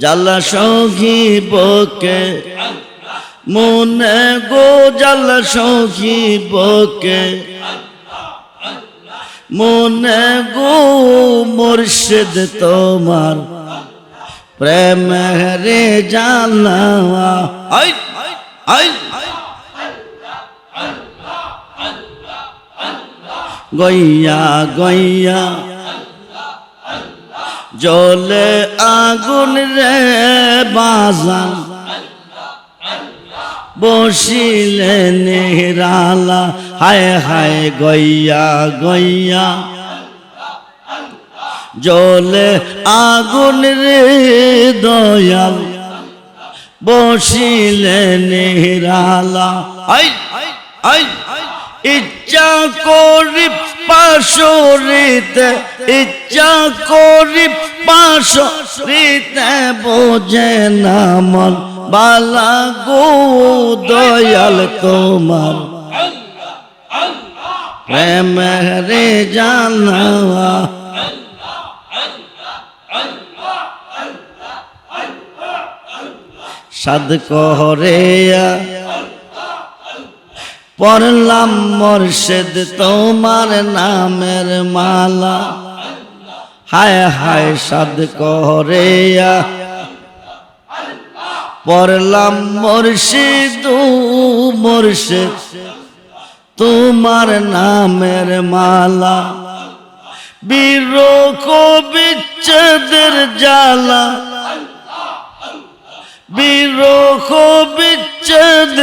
জ্বালা সখী বকে মনে গো জ্বালা সখী বকে মনে গো মুর্শিদ তোমার প্রেম রে আই আই গইয়া গইয়া জলে আগুন রে বাজান। বসিলে নেহরালা হায় হায় গইয়া গইয়া। জলে আগুন রে দয়াল, বসিলে আই ইচ্ছা করি পাশরিতে ইচ্ছা করি পাশরিতে বোঝে না মন। বালা গো দয়াল তোমার। প্রেম রে জানা সাদ কহরে পড়লাম মোর্শেদ তোমার নামের মালা। হায় হায় সাদ কহরে পড়লাম মোর্শিদ মোর্শেদ তোমার নামের মালা। বিরোখ বিচ্ছেদের জ্বালা। বিরোখ বিচ্ছেদ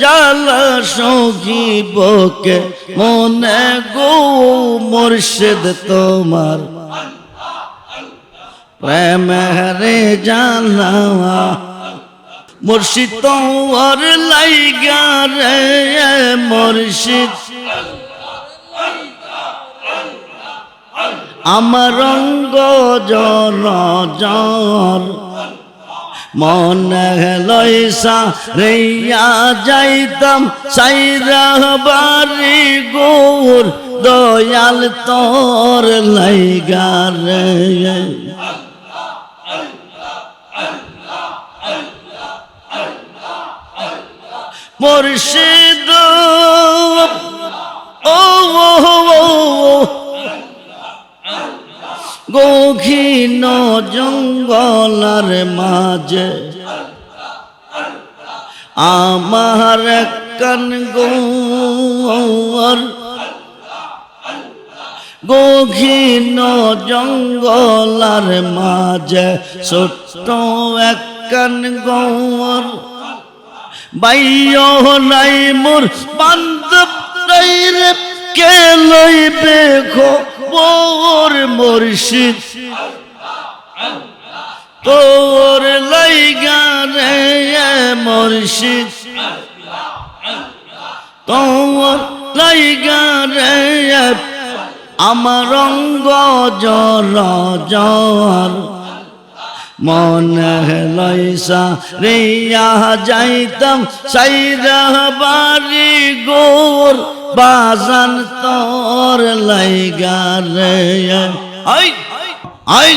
জ্বালা সখী বকে মনে গো মুর্শিদ তোমার। প্রেম রে জানা মুর্শিদ তোমার লাইগা রে মুর্শিদ। আমার রঙ্গ জন জন মনে লইসা রেয়া যাইতাম সাইরা বাড়ি গোর দয়াল তোর লাইগা রে। মুর্শিদ ও ও জঙ্গলার মাঝে। আমার কান গোর গহীন জঙ্গলার মাঝে, ছোট্ট এক কান গোর বাইয় নাই মোর বান্ধব কে লইবে খবর মুর্শিদ। তোর লাইগা রে মুর্শিদ। তোর লাইগা রে আমার রঙ্গ জর জর মনে লইসা রিয়া যাইতাম, সাইরা বাড়ি গোর। বাজান তোর লাইগা রে। আই আই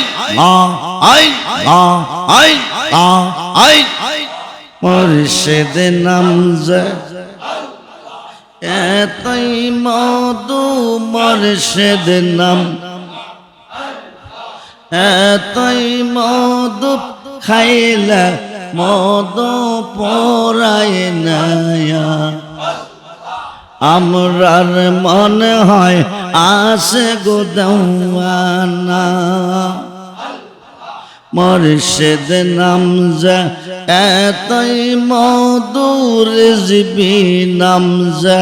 আ আই আ আই আ আই মুর্শিদ নাম যে এতই মধু মুর্শিদ নাম। এতই মধু খাইলা মধু পরায় নায়া আমরার মনে হয় আসে গোদানা মর্শেদ নাম যা এতই মধুর জিবি নাম যা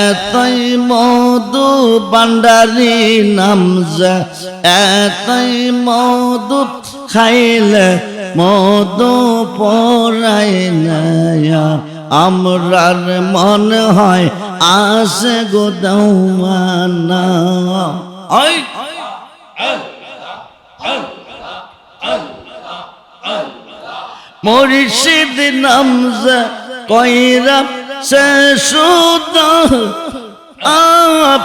এতই মধু বান্ডারি নাম যা এতই মধু খাইলে মধু পরায় নায়া। আমরার মন হয় আসে গোদানা ওই মুর্শিদ নামজা কইরা সে সুদ। আপ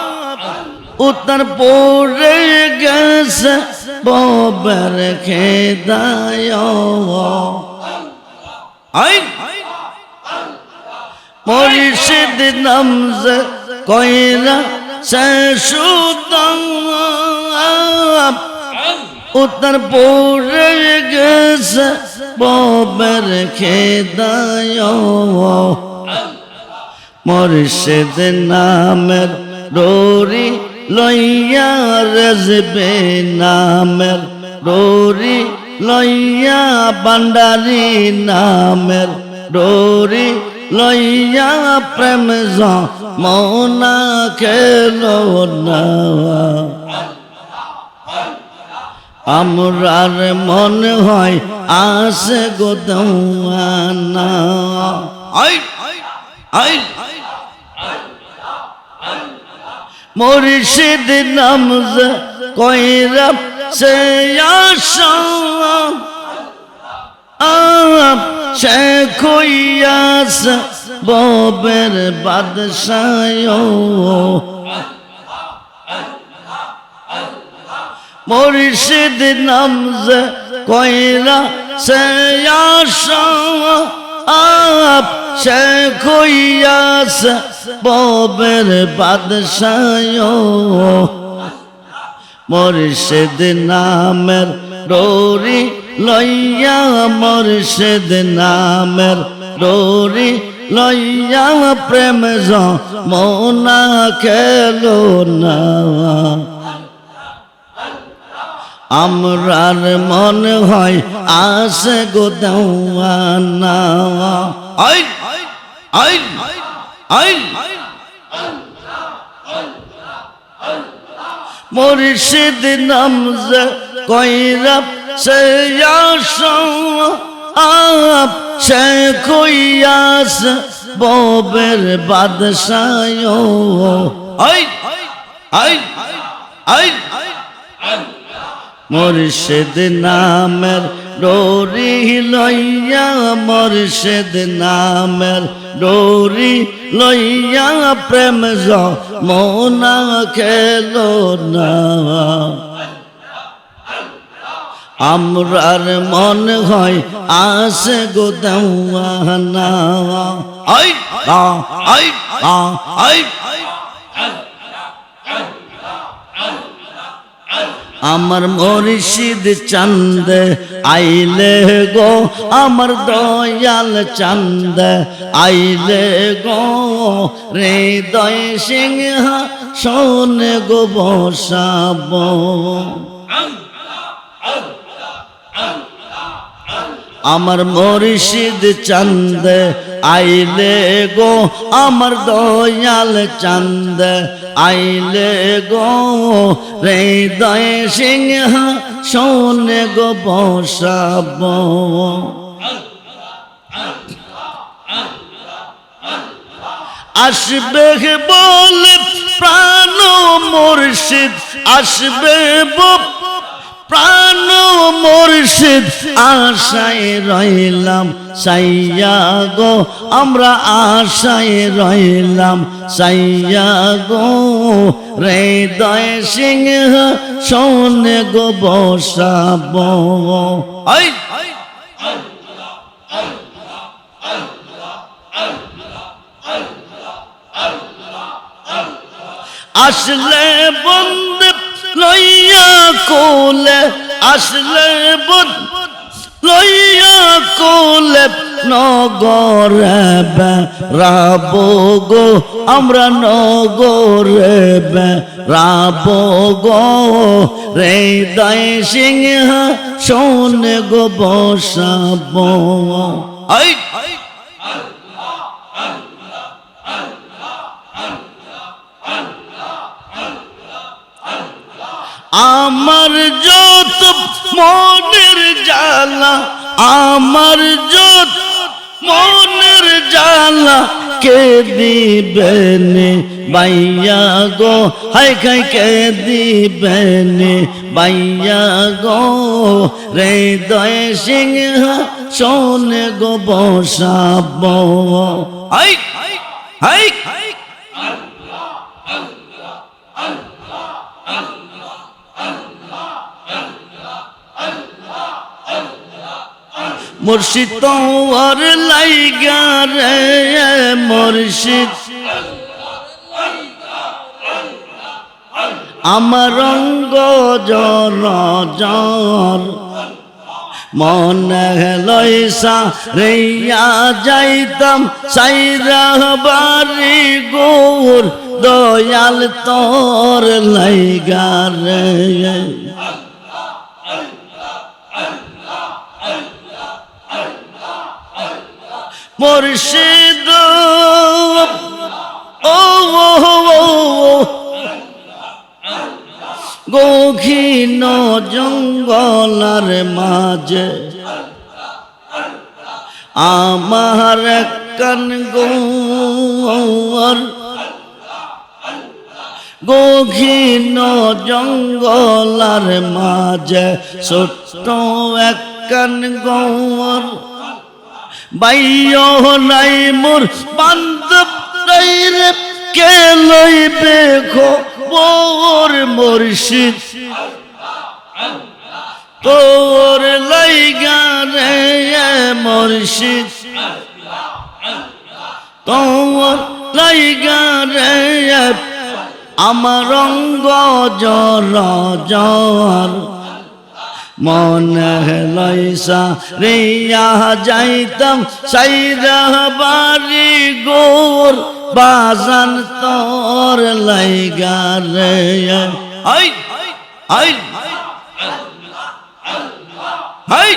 উত্তর পড়ে গেছে ববের খেদায় আই। মুর্শিদ নামজ কইরা সে সুদাম। উত্তর পূর্বে গেছে ববের খেদায়। মুর্শিদ নামের ডোরি লইয়া রেজবে নামের ডোরি লইয়া বান্ডারি নামের ডোরি লইয়া প্রেম মনা খেলো না। আমরার মনে হয় আসে গোদৌয়ানা আই আই মুর্শিদ নামজ কইরা সে আশা। আপ সে কইয়াস ববের বাদশায় মুর্শিদ নামজ কইরা সে আশা, আপ সে কইয়াস ববের বাদশায় মুর্শিদ নামের ডোরি লইয়া মুর্শিদ নামের ডোরি লইয়া প্রেম মনা খেলো না। আমরার মনে হয় আসে গো দেওয়ানা। আই আই আই মুর্শিদ নামজ কইরা সে আপ সে কইয়াস ববের বাদশায় আই আই আই, মুর্শিদ নামের ডোরি লইয়া, মুর্শিদ নামের ডোরি লইয়া প্রেম মনা খেলো না। আমরার মন হয় আসে আই আমার মরিষিদ চান্দ আইলে গো, আমার দয়াল চান্দ আইলে গো। রে দয় সিংহ সোনে গো বসাব। আমার মরিষিদ চান্দ আইলে গো আমার দয়াল চান্দ আইলে গো রে দয় সিংহ সোনে গো বসাব। আসবে বলে প্রাণ মুর্শিদ আসবে প্রাণ মুর্শিদ আশায় রইলাম, সাইয়া গো, আমরা আশায় রইলাম, সাইয়া গো। রে দয় সিংহ সোনে গো, বসাব। আসলে বন্ধ লইয়া কোলে আসলে বন্ধ লইয়া কোলে নগরে রাব গো, আমরা নগরে রাব গো। রে দয় সিংহ সোনে গো বসাব আই আমার যত মনের জ্বালা, আমার যত মনের জ্বালা, কে দিবেন বাইয়া গো? হাই, খাই, কে দিবেন বাইয়া গো? রে দয় সিংহ সোনে গো বসাব। হাই হাই। মুর্শিদ তোর লাইগা রে, মুর্শিদ। আমার রঙ্গ জর জর, মনে লইসা রেয়া যাইতাম, সাইরা বাড়ি গোর, দয়াল তোর লাইগা রে। মুর্শিদ। ও গহীন জঙ্গলার মাঝে আমার কান গোর গহীন জঙ্গলার মাঝে ছোট্ট এক কান গোর নাই মোর কে লইবে খবর মুর্শিদ? তোর লাইগা রে মুর্শিদ। তোর লাইগা রে আমার রঙ্গ জর জর মনে লইসা রিয়া যাইতাম, সাইরা বাড়ি গোর, বাজান তোর লাইগা রে। আই আই আই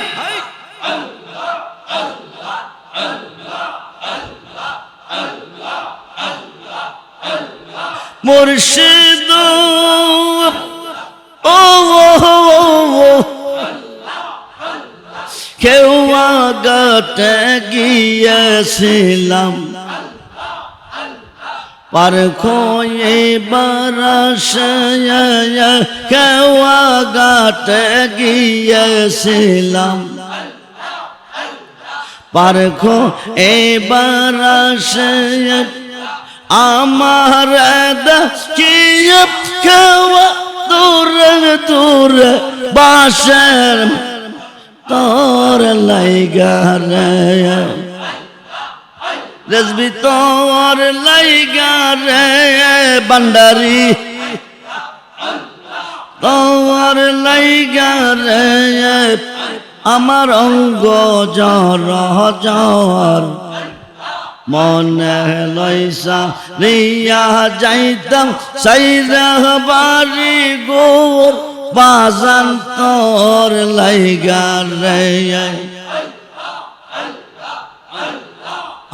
মুর্শিদ, ও আগতে গিয়েছিলাম। পার খোয়ে বারাস কেউ আগতে গিয়েছিলাম। পার খো এ বারাস আমার কি কেওয়া দূরে দূরে বাসের তোর লাইগা রে। রেজবি তোর লাইগা রে বান্ডারি তোর লাইগা রে, আমার অঙ্গ জর জর মনে লইসা রিয়া যাইতাম, সাইরা বাড়ি গোর। বাজান তোর লাইগা রে।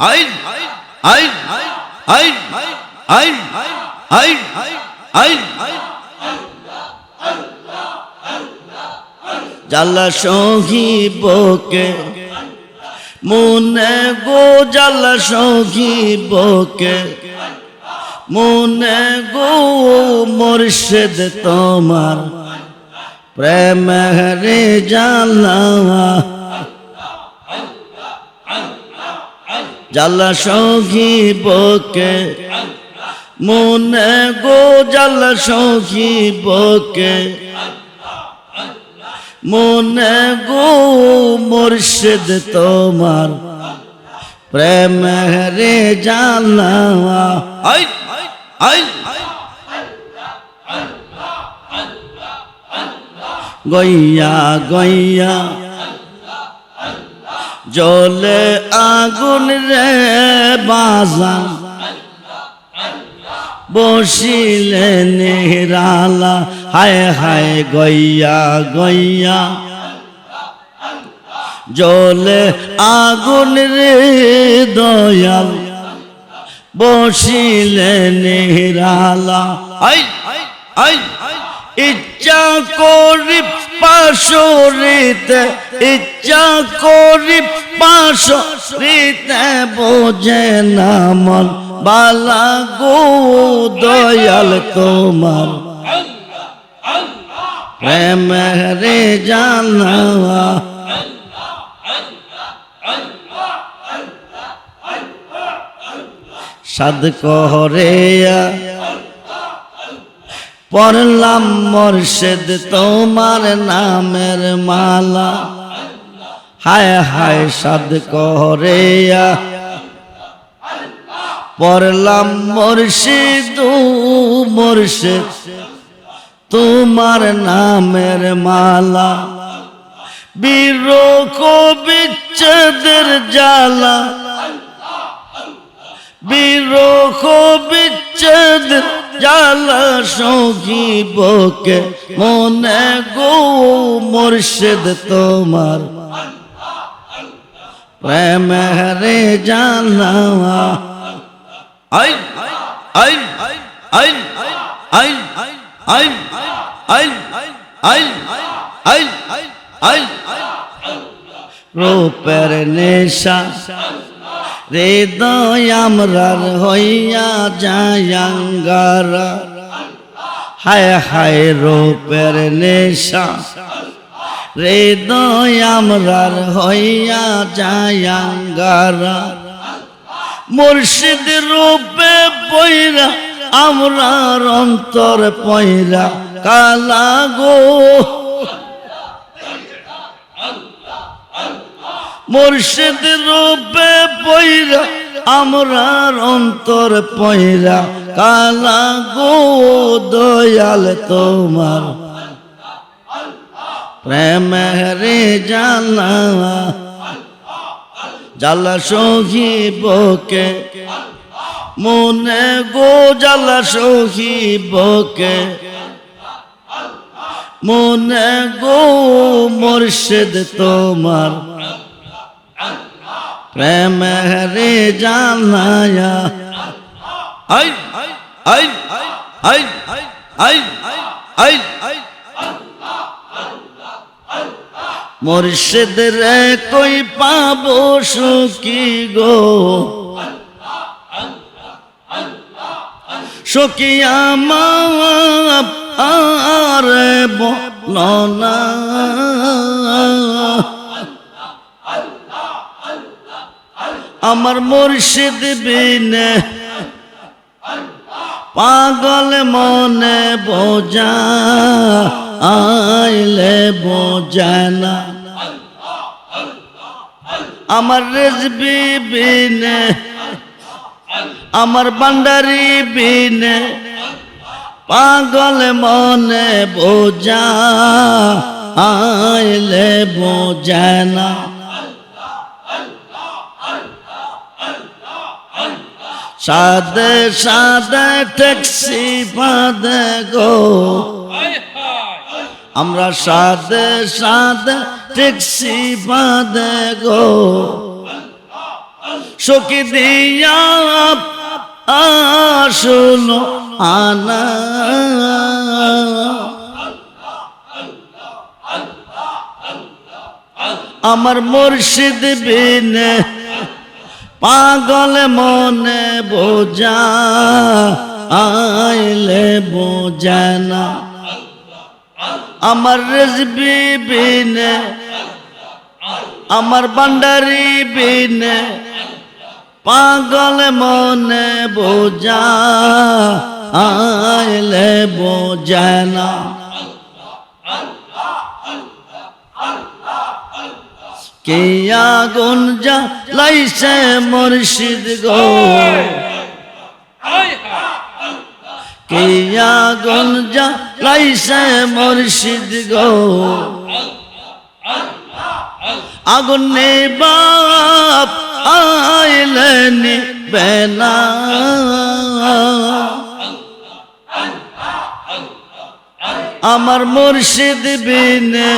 আই আই আই আই আই আই আই জালা সহিবকে মনে গো জালা সহিবকে মনে গো মুর্শিদ তোমার প্রেম রে জালা। জালা সহিবকে মনে গো জালা সহিবকে মনে গো মুর্শিদ তোমার। প্রেম রে জানা আই আই গইয়া গইয়া। জলে আগুন রে বাজান। বসিলে নেহরালা হায় হায়, গইয়া গইয়া। জলে আগুন রে দয়াল। বসিলে নিরালা আই আই ইচ্ছা করি পাশরিতে ইচ্ছা করি পাশরিতে বোঝে না মন। বালা গো দয়াল তোমার। প্রেম জানা সাদ কহরে পড়লাম মর্শেদ তোমার নামের মালা। হায় হায় সাদ করে পড়লাম মুর্শিদ মুর্শিদ তোমার নামের মালা। বিরোখ বিচ্ছেদের জ্বালা। বিরোখ বিচ্ছেদ জ্বালা সখী বকে মনে গো মুর্শিদ তোমার। প্রেম রে জানা আই আই আই আই আই আই আই আই আই আই রূপের নেশা হৃদয় আমরার হইয়া যায়াঙ্গারা হায় হায় রূপের নেশা। হৃদয় আমরার হইয়া যায়াঙ্গারা মুর্শিদ রূপে পয়রা আমরার অন্তর পয়রা কালা গো। মুর্শিদ রূপে পয়রা আমরার অন্তর পয়রা কালা গো দয়াল তোমার। প্রেম রে জানা, জালা সখী বকে মনে গো জালা সখী বকে মনে গো মুর্শিদ তোমার। প্রেম রে জানায়া আই আই আই আই আই আই আই মুর্শিদ রে কই পাবো সুখী গো? সুখী আমার আর বলনা আমার মুর্শিদ বিনে পাগল মনে বোঝা, আইলে বোঝানা আমার রেজবি বিনে, আমার বান্ডারি বিনে, পাগল মনে বোঝা, আইলে বোঝানা সাদে সাদে ট্যাক্সি পাদে গো। আমরা সাদে সাদে ট্যাক্সি পাদে গো। সখী দিয়া আসুন আনা। আমার মুর্শিদ বিনে পাগল মনে বোঝা, আইলে বোঝানা আমার রেজবি বিনে, আমার বান্ডারি বিনে, পাগল মনে বোঝা, আইলে বোঝানা কে আগুন যা লাইছে মুর্শিদ গো? কে আগুন যা লাইছে মুর্শিদ গো? আগুন নে বাপ আইলেনি বেনা আমার মুর্শিদ বিনে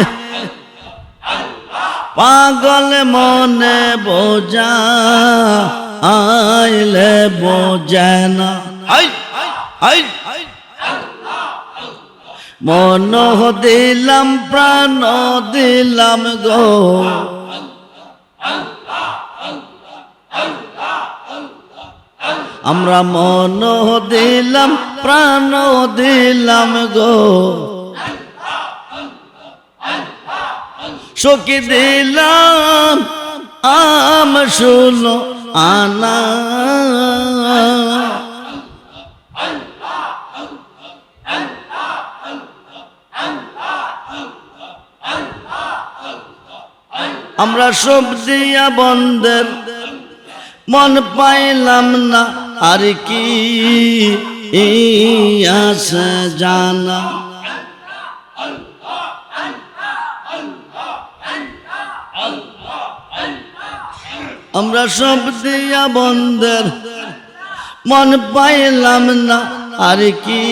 পাগল মনে বোঝা আইলে বোঝানা আই আই মন দিলাম প্রাণ দিলাম গো। আমরা মন দিলাম প্রাণ দিলাম গো। সখী দিলাম, আম শুনো আনা। আমরা সব দিয়া বন্ধের মন পাইলাম না, আর কি আছে জানা? আমরা সব দিয়া বন্ধের মন পাইলাম না আর কি?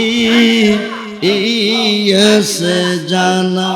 আছে জানা।